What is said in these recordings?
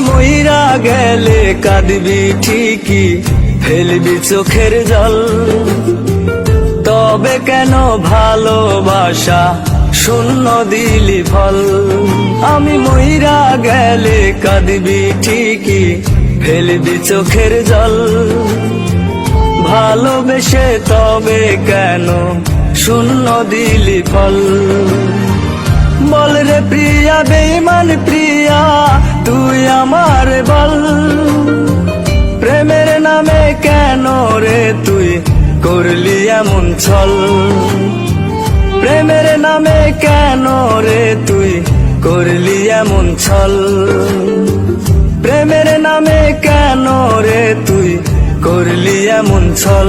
মইরা গেলে কাঁদবি ঠিকই, ফেলবি চোখের জল। তবে কেন ভালোবাসা শূন্য দিলি ফল? আমি মইরা গেলে কাঁদবি ঠিকই, ফেলবি চোখের জল। ভালোবেসে তবে কেন শূন্য দিলি ফল? বল রে প্রিয়া বেইমান প্রিয়া, তুই আমার বল। প্রেমের নামে কেন রে তুই করলি এমন ছল? প্রেমের নামে কেন রে তুই করলি এমন ছল? প্রেমের নামে কেন রে তুই করলি এমন ছল?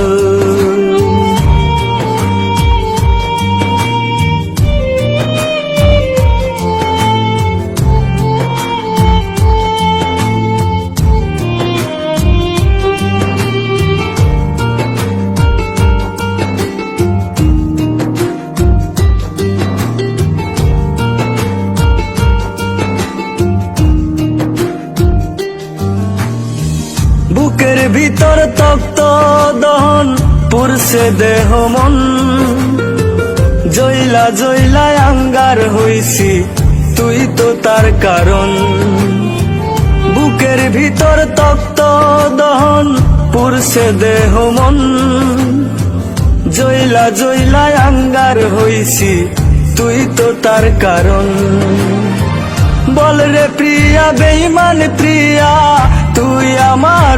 ভিতর তপ্ত দহন পুরছে দেহ মন। জইলা জইলা আঙ্গার হইছি, তুই তো তার কারণ। বুকের ভিতর তপ্ত দহন পুরছে দেহ মন। জইলা জইলা আঙ্গার হইছি, তুই তো তার কারণ। বল রে প্রিয়া বেইমান প্রিয়া, তুই আমার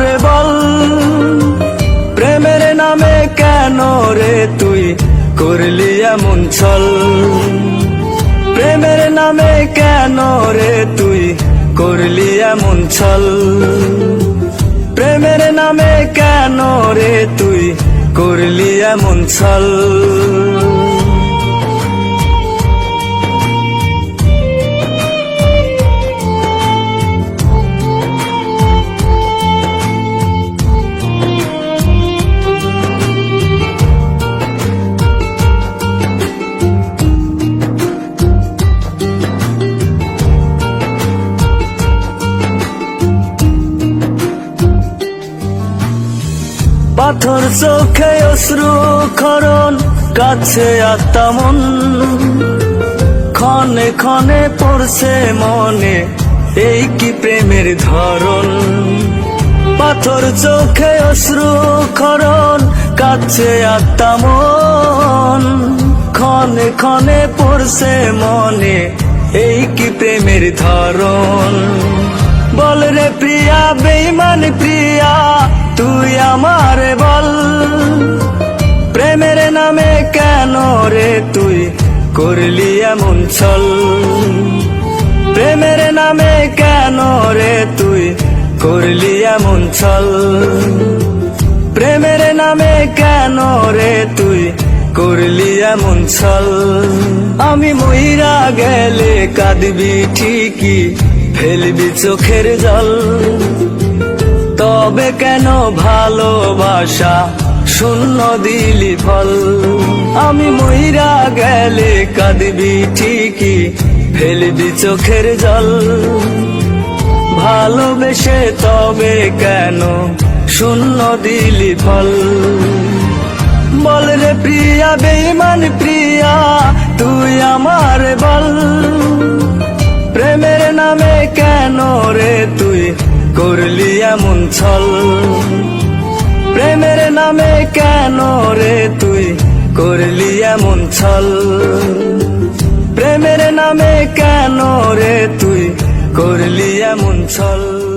করলি এমন ছল প্রেমের নামে কেন রে তুই করলি এমন ছল প্রেমের নামে কেন রে তুই করলি এমন ছল পাথর চোখে অশ্রু খরণ, কাছে আত্মন ক্ষণে ক্ষণে পড়ছে মনে, এই কি প্রেমের ধরন? পাথর চোখে অশ্রু খরণ, কাছে আত্মন ক্ষণে ক্ষণে পড়ছে মনে, এই কি প্রেমের ধরন? বল রে প্রিয়া বেইমান প্রিয়া, তুই আমার বল। প্রেমের নামে কেন রে তুই করলি এমন ছল? প্রেমের নামে কেন রে তুই করলি এমন ছল? প্রেমের নামে কেন রে তুই করলি এমন ছল? আমি মইরা গেলে কাঁদবি ঠিকই ফেলবি চোখের জল। তবে কেন ভালোবাসা শূন্য দিলি ফল? আমি মইরা গেলে কাঁদবি ঠিকই, ফেলবি চোখের জল। ভালোবেসে তবে কেন শূন্য দিলি ফল? বল রে প্রিয়া বেইমান প্রিয়া, তুই আমার বল। কেন রে তুই করলি এমন ছল? প্রেমের নামে কেন রে তুই করলি এমন ছল? প্রেমের নামে কেন রে তুই করলি এমন ছল?